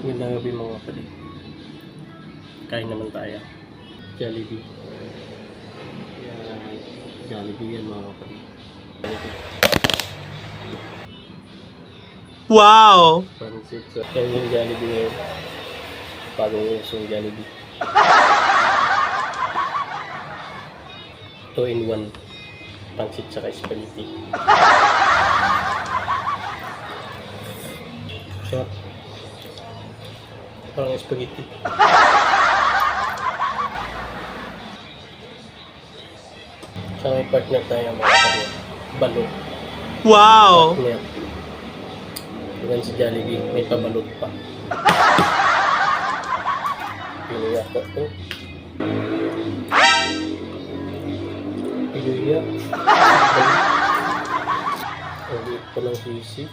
Magandang gabi mga kapatid. Kain naman tayo. Jollibee. Yan. Jollibee yan mga kapatid. Wow! Pansit sa kaya yung Jollibee ngayon. Bagong uso yung Jollibee. 2 in 1. Pansit sa spaghetti. Sarap. Parang spaghetti. Sa may partner tayo mga kapatid. Balot. Wow! Partner. Yan si Jollibee, may pabalot pa. Pinuya ko to. Pinuya. Ang liit pa ng sisi.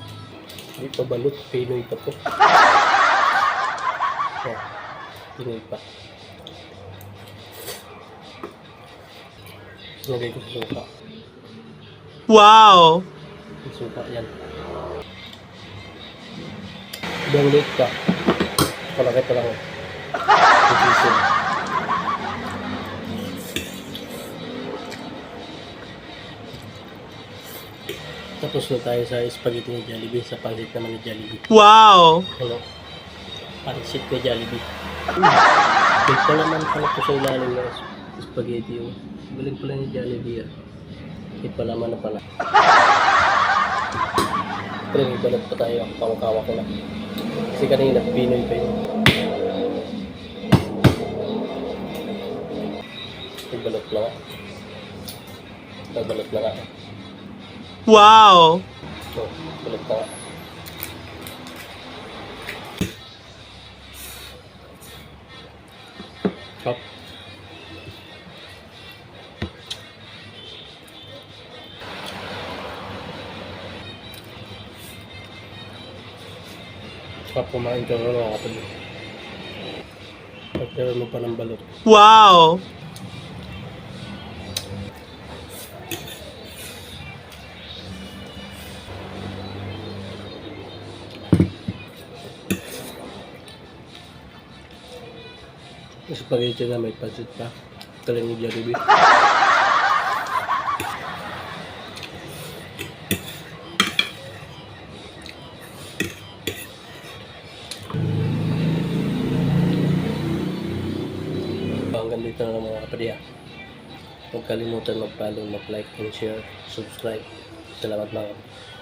Hindi pa balot, Pinoy pa to. Oh, Pinoy pa. Lagay ko sa suka. Wow! Sa suka yan. Ibang liit ka. Palaki pa lang. Sisi. Tapos na tayo sa spaghetti ni Jollibee, sa pansit naman ni Jollibee. Wow! Ano? Pansit ni Jollibee. Pa naman pala po sa ilalim ng spaghetti yung galing pala ni Jollibee ah. Hindi pa naman na pala. Pero may balot pa tayo, pangkawa ko na. Kasi kanina, Pinoy pa yun. May balot na nga. May balot na nga. Wow! So, balot na nga. Chop. Chop, kumain ka na kapatid. Pagkaroon mo pa ng balot. Wow! Spaghetti na may pancit pa. Galing ni Jollibee. Hanggang dito na lang mga kapatid. ah. Huwag kalimutan mag-follow, mag-like and share, subscribe. Salamat mga kapatid.